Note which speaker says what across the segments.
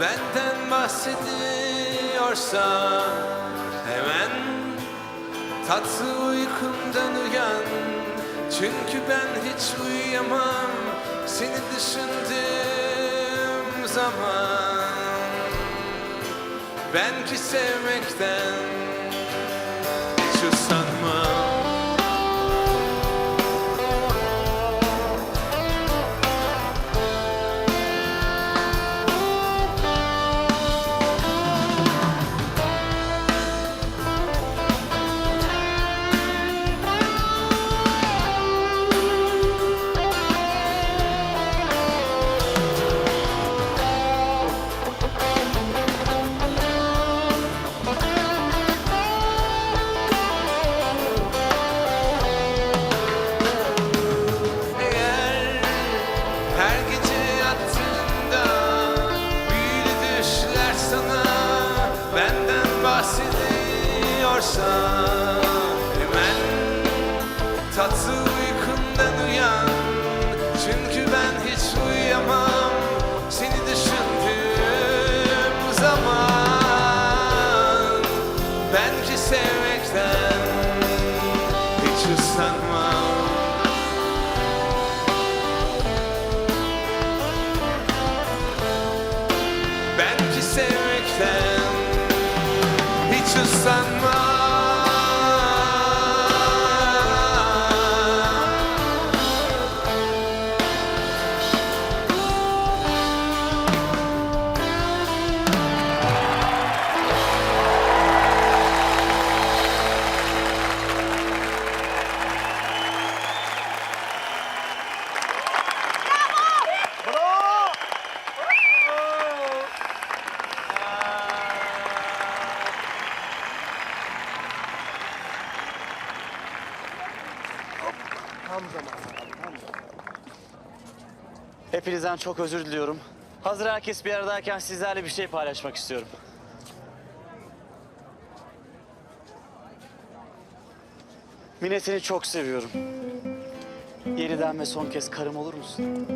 Speaker 1: benden bahsediyorsa hemen tatlı uykumdan uyan. Çünkü ben hiç uyuyamam seni düşündüğüm zaman. Ben ki sevmekten hiç çünkü ben hiç uyuyamam. Seni düşündüğüm zaman ben ki sevmekten hiç usanmam Ben ki sevmekten hiç usanmam
Speaker 2: Hepinizden çok özür diliyorum. Hazır herkes bir aradayken sizlerle bir şey paylaşmak istiyorum. Mine seni çok seviyorum. Yeniden ve son kez karım olur musun?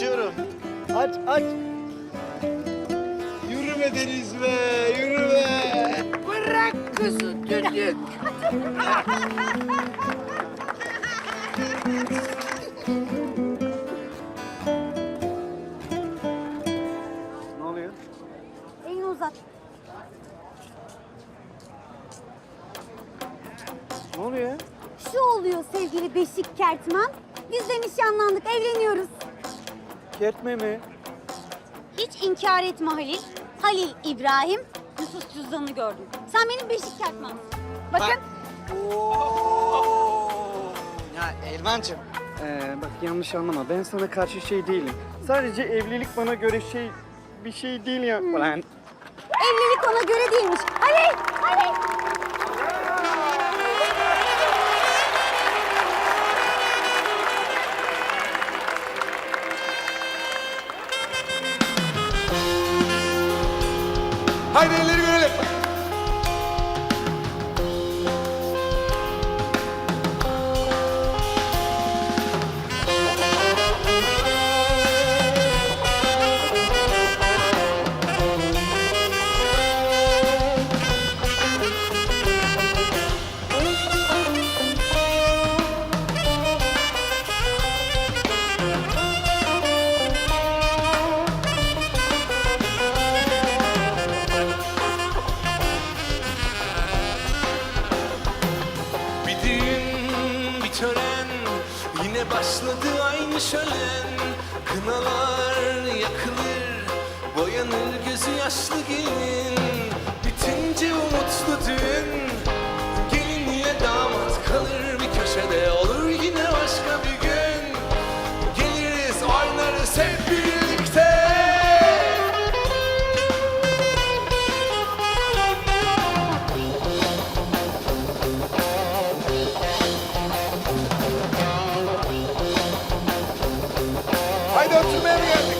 Speaker 2: Açıyorum. Aç aç.
Speaker 3: Yürüme Deniz be, yürüme.
Speaker 4: Bırak kızı düdük.
Speaker 2: Ne oluyor?
Speaker 5: Elini uzat.
Speaker 2: Ne oluyor?
Speaker 5: Şu oluyor sevgili Beşik Kertman. Biz de nişanlandık, evleniyoruz.
Speaker 2: Kertme mi?
Speaker 5: Hiç inkar etme Halil. Halil İbrahim, nüfus cüzdanını gördüm. Sen benim Beşik Kertman. Bakın.
Speaker 6: Ya Elvancığım. Ee, bak yanlış anlama. Ben sana karşı şey değilim. Sadece evlilik bana göre şey bir şey değil ya. Ulan
Speaker 5: Evlilik ona göre değilmiş. Halil! Halil!
Speaker 1: Kınalar yakılır Boyanır gözü yaşlı gelin. Bitince umutlu düğün
Speaker 3: Deus te.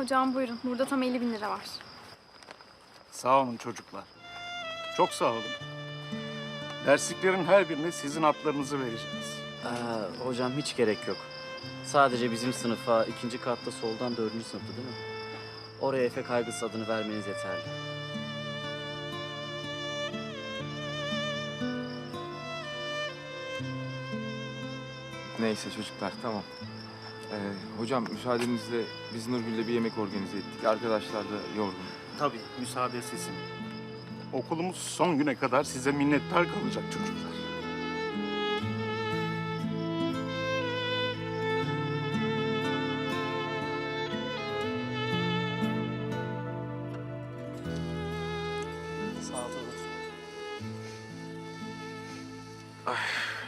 Speaker 7: Hocam buyurun. Burada tam 50 bin lira var.
Speaker 8: Sağ olun çocuklar. Çok sağ olun. Dersliklerin her birine sizin adlarınızı vereceğiz.
Speaker 2: Ee, hocam hiç gerek yok. Sadece bizim sınıfa ikinci katta soldan dördüncü sınıfta değil mi? Oraya Efe Kaygısı adını vermeniz yeterli.
Speaker 9: Neyse çocuklar tamam. Ee, hocam müsaadenizle biz Nurgül'le bir yemek organize ettik. Arkadaşlar da yorgun.
Speaker 8: Tabii müsaade sizin. Okulumuz son güne kadar size minnettar kalacak çocuklar.
Speaker 2: Sağ ol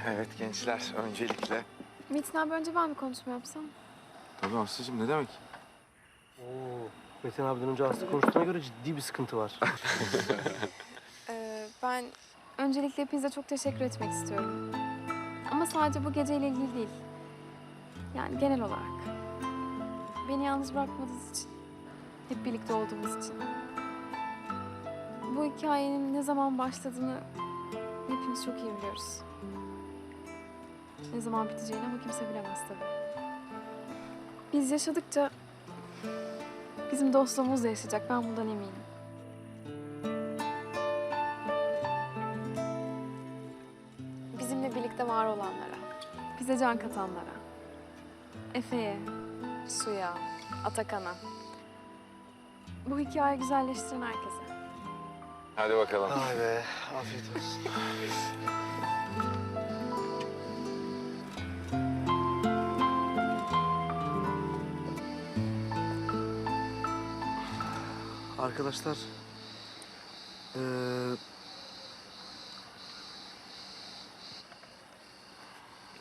Speaker 9: Evet gençler öncelikle.
Speaker 7: Metin abi önce ben bir konuşma yapsam.
Speaker 9: Tabii Aslı'cığım ne demek?
Speaker 10: Oo, Metin abiden önce Aslı konuştuğuna göre ciddi bir sıkıntı var.
Speaker 7: Ee, ben öncelikle hepinize çok teşekkür etmek istiyorum. Ama sadece bu geceyle ilgili değil. Yani genel olarak. Beni yalnız bırakmadığınız için. Hep birlikte olduğumuz için. Bu hikayenin ne zaman başladığını hepimiz çok iyi biliyoruz. Ne zaman biteceğini ama kimse bilemez tabii. Biz yaşadıkça bizim dostluğumuz da yaşayacak. Ben bundan eminim. Bizimle birlikte var olanlara, bize can katanlara, Efe'ye, Su'ya, Atakan'a, bu hikayeyi güzelleştiren herkese.
Speaker 9: Hadi bakalım.
Speaker 10: Vay be, afiyet olsun. Arkadaşlar, eee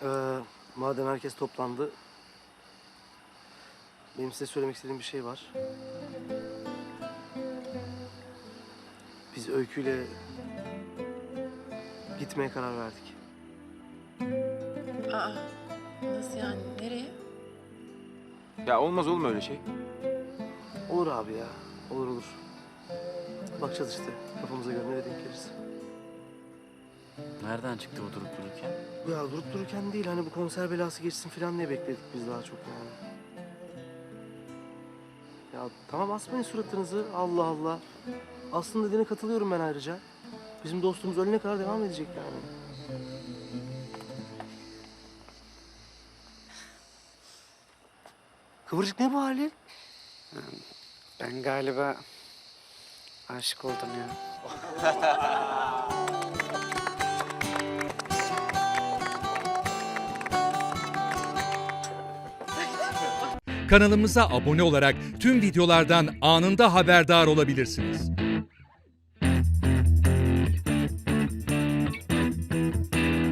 Speaker 10: eee, madem herkes toplandı, benim size söylemek istediğim bir şey var. Biz Öykü'yle gitmeye karar verdik.
Speaker 4: Aa, nasıl yani? Nereye?
Speaker 9: Ya olmaz oğlum öyle şey.
Speaker 10: Olur abi ya, olur olur. Bakacağız işte, kafamıza göre nereye denk gelirse.
Speaker 2: Nereden çıktı bu durup dururken?
Speaker 10: Ya durup dururken değil, hani bu konser belası geçsin falan diye bekledik biz daha çok yani. Ya tamam asmayın suratınızı. Allah Allah. Aslında dediğine katılıyorum ben ayrıca. Bizim dostluğumuz ölene kadar devam edecek yani. Kıvırcık ne bu hali?
Speaker 11: Ben galiba aşık oldum ya.
Speaker 8: Kanalımıza abone olarak tüm videolardan anında haberdar olabilirsiniz.